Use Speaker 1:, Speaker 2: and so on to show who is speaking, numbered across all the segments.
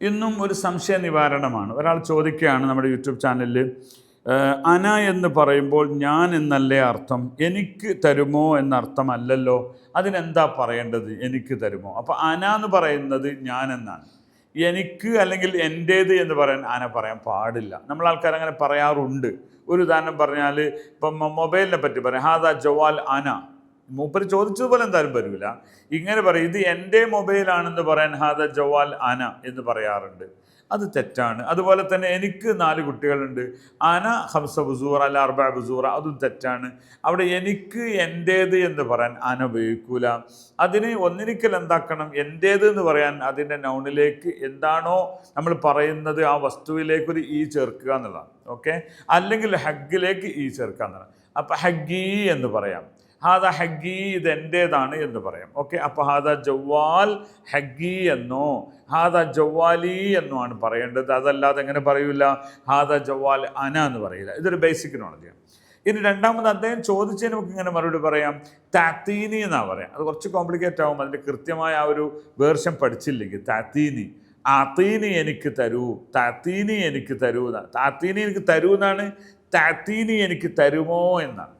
Speaker 1: ഇന്നും ഒരു സംശയ നിവാരണമാണ് ഒരാൾ ചോദിക്കുകയാണ് നമ്മുടെ യൂട്യൂബ് ചാനലിൽ അന എന്ന് പറയുമ്പോൾ ഞാൻ എന്നല്ലേ അർത്ഥം? എനിക്ക് തരുമോ എന്നർത്ഥമല്ലല്ലോ. അതിനെന്താ പറയേണ്ടത്? എനിക്ക് തരുമോ? അപ്പോൾ അന എന്ന് പറയുന്നത് ഞാൻ എന്നാണ്. എനിക്ക് അല്ലെങ്കിൽ എന്റേത് എന്ന് പറയാൻ അന പറയാൻ പാടില്ല. നമ്മൾ ആൾക്കാർ അങ്ങനെ പറയാറുണ്ട്. ഒരു ഉദാഹരണം പറഞ്ഞാൽ ഇപ്പം മൊബൈലിനെ പറ്റി പറയാം. ഹാദാ ജവാൽ അന. മൂപ്പര് ചോദിച്ചതുപോലെ എന്തായാലും വരില്ല ഇങ്ങനെ പറയും ഇത് എന്റെ മൊബൈലാണെന്ന് പറയാൻ ഹാദ ജവാൽ അന എന്ന് പറയാറുണ്ട്. അത് തെറ്റാണ്. അതുപോലെ തന്നെ എനിക്ക് നാല് കുട്ടികളുണ്ട്. അന ഹംസ ബുസൂറ അല്ല അർബ ബുസൂറ അതും തെറ്റാണ്. അവിടെ എനിക്ക് എന്റേത് എന്ന് പറയാൻ അന ഉപയോഗിക്കൂല. അതിന് ഒന്നിരിക്കൽ എന്താക്കണം? എന്റേത് എന്ന് പറയാൻ അതിന്റെ നൗണിലേക്ക് എന്താണോ നമ്മൾ പറയുന്നത് ആ വസ്തുവിലേക്ക് ഒരു ഈ ചേർക്കുക എന്നുള്ളതാണ്. ഓക്കെ അല്ലെങ്കിൽ ഹഗ്ഗിലേക്ക് ഈ ചേർക്കുക എന്നുള്ളതാണ്. അപ്പം ഹഗ്ഗി എന്ന് പറയാം. ഹാദ ഹഗ്ഗി ഇത് എന്റേതാണ് എന്ന് പറയാം. ഓക്കെ അപ്പോൾ ഹാദ ജവ്വാൽ ഹഗ്ഗി എന്നോ ഹാദ ജവ്വാലി എന്നോ ആണ് പറയേണ്ടത്. അതല്ലാതെ എങ്ങനെ പറയൂല? ഹാദ ജവ്വാൽ അന എന്ന് പറയില്ല. ഇതൊരു ബേസിക് നോളജിയാണ് ഇനി രണ്ടാമത് അദ്ദേഹം ചോദിച്ചതിന് നമുക്ക് ഇങ്ങനെ മറുപടി പറയാം. താത്തീനി എന്നാ പറയാം. അത് കുറച്ച് കോംപ്ലിക്കേറ്റ് ആവും. അതിന്റെ കൃത്യമായ ആ ഒരു വേർഷൻ പഠിച്ചില്ലെങ്കിൽ താത്തീനി. ആത്തീനി എനിക്ക് തരൂ. താത്തീനി എനിക്ക് തരൂ. എന്നാണ് താത്തീനി എനിക്ക് തരൂ എന്നാണ്? താത്തീനി എനിക്ക് തരുമോ എന്നാണ്.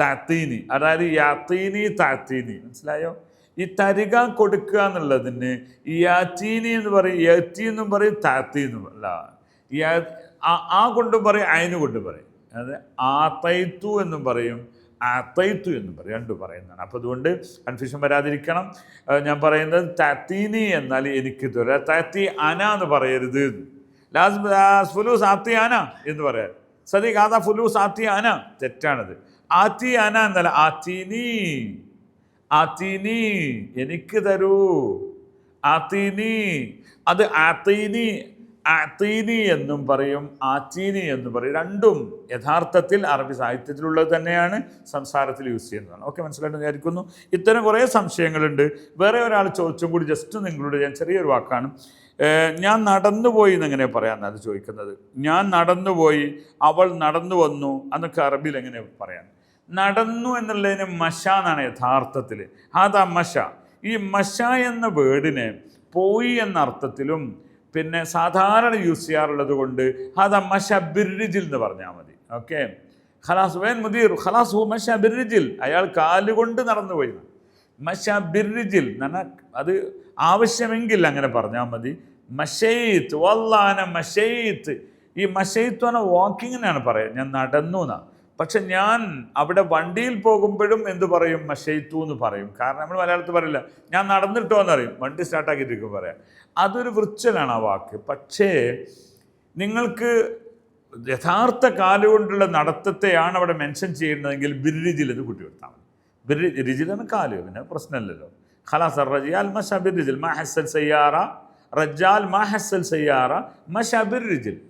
Speaker 1: താത്തീനി. അതായത് യാത്തീനി താത്തീനി. മനസ്സിലായോ? ഈ തരിക കൊടുക്കുക എന്നുള്ളതിന് യാത്തീനി എന്ന് പറയും യത്തി എന്നും പറയും താത്തി എന്നും അല്ല. ആ- കൊണ്ടും പറയും അയിന് കൊണ്ടും പറയും. അതായത് ആത്തൈത്തു എന്നും പറയും ആത്തൈത്തു എന്നും പറയും. രണ്ടും പറയുന്നതാണ്. അപ്പോൾ അതുകൊണ്ട് കൺഫ്യൂഷൻ വരാതിരിക്കണം. ഞാൻ പറയുന്നത് താത്തീനി എന്നാൽ എനിക്ക് തരാ താത്തി അന എന്ന് പറയരുത് ലാസ് ഫുലൂസ് ആത്തി അന എന്ന് പറയാം. സദീഖ് ആദാ ഫുലൂസ് ആത്തി അന. തെറ്റാണത്. ആത്തി അന എന്നല്ല ആറ്റിനി. ആറ്റിനി എനിക്ക് തരൂ. ആത്തീനി അത് ആത്തീനി ആത്തീനി എന്നും പറയും ആത്തീനി എന്നും പറയും. രണ്ടും യഥാർത്ഥത്തിൽ അറബി സാഹിത്യത്തിലുള്ളത് തന്നെയാണ് സംസാരത്തിൽ യൂസ് ചെയ്യുന്നതാണ്. ഓക്കെ മനസ്സിലായിട്ട് വിചാരിക്കുന്നു? ഇത്തരം കുറേ സംശയങ്ങളുണ്ട്. വേറെ ഒരാൾ ചോദിച്ചും കൂടി ജസ്റ്റ് നിങ്ങളോട് ഞാൻ ചെറിയൊരു വാക്കാണ്. ഞാൻ നടന്നുപോയി എന്നെങ്ങനെ പറയാമെന്ന് അത് ചോദിക്കുന്നത്? ഞാൻ നടന്നുപോയി അവൾ നടന്നു വന്നു എന്നൊക്കെ അറബിയിൽ എങ്ങനെ പറയാൻ? നടന്നു എന്നുള്ളതിന് മഷ എന്നാണ് യഥാർത്ഥത്തിൽ. അതാ മഷ. ഈ മഷ എന്ന വേർഡിനെ പോയി എന്ന അർത്ഥത്തിലും പിന്നെ സാധാരണ യൂസ് ചെയ്യാറുള്ളത് കൊണ്ട് അതാ മഷ ബിർരിജിൽ എന്ന് പറഞ്ഞാൽ മതി. ഓക്കെ ഖലാസ് വേൻ മുദീർ ഖലാസ് ഹു മഷ ബിർരിജിൽ അയാൾ കാലുകൊണ്ട് നടന്നു പോയി മഷ ബിർരിജിൽ എന്ന് അത് ആവശ്യമെങ്കിൽ അങ്ങനെ പറഞ്ഞാൽ മതി. മഷെയ്ത്ത് വല്ലാന മഷെയ്ത്ത് ഈ മഷെയ്ത്ത് പറഞ്ഞാൽ വാക്കിങ്ങിനാണ് പറയുക ഞാൻ നടന്നു എന്നാണ് പക്ഷെ ഞാൻ അവിടെ വണ്ടിയിൽ പോകുമ്പോഴും എന്ത് പറയും? മഷെയ്ത്തു എന്ന് പറയും. കാരണം നമ്മൾ മലയാളത്തിൽ പറയില്ല. ഞാൻ നടന്നിട്ടോ എന്നറിയും. വണ്ടി സ്റ്റാർട്ടാക്കിയിട്ടിരിക്കും പറയാം. അതൊരു വൃച്ചലാണ് ആ വാക്ക്. പക്ഷേ നിങ്ങൾക്ക് യഥാർത്ഥ കാലുകൊണ്ടുള്ള നടത്തത്തെയാണ് അവിടെ മെൻഷൻ ചെയ്യുന്നതെങ്കിൽ ബിരിജിൽ ഇത് കൂട്ടി കൊടുത്താൽ മതി ബിർരി റിജിലാണ് കാൽ. പിന്നെ പ്രശ്നമില്ലല്ലോ. ഖലാസ് റജിയാൽ മഷ ബിർരിജിൽ മഹസൽ ഹസൽ സയ്യാറ. റജാൽ മഹസൽ ഹസൽ സയ്യാറ. മഷ ബിർരിജിൽ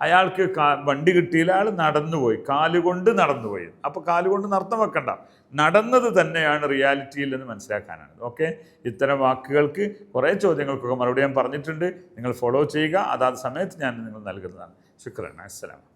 Speaker 1: അയാൾക്ക് വണ്ടി കിട്ടിയില്ല അയാൾ നടന്നുപോയി കാലുകൊണ്ട് നടന്നുപോയി. അപ്പോൾ കാലുകൊണ്ട് നർത്തം വെക്കണ്ട. നടന്നത് തന്നെയാണ് റിയാലിറ്റിയിൽ എന്ന് മനസ്സിലാക്കാനാണ്. ഓക്കെ? ഇത്തരം വാക്കുകൾക്ക് കുറേ ചോദ്യങ്ങൾക്കൊക്കെ മറുപടി ഞാൻ പറഞ്ഞിട്ടുണ്ട്. നിങ്ങൾ ഫോളോ ചെയ്യുക. അതാത് സമയത്ത് ഞാൻ നിങ്ങൾ നൽകുന്നതാണ്. ശുക്രൻ അസ്സലാം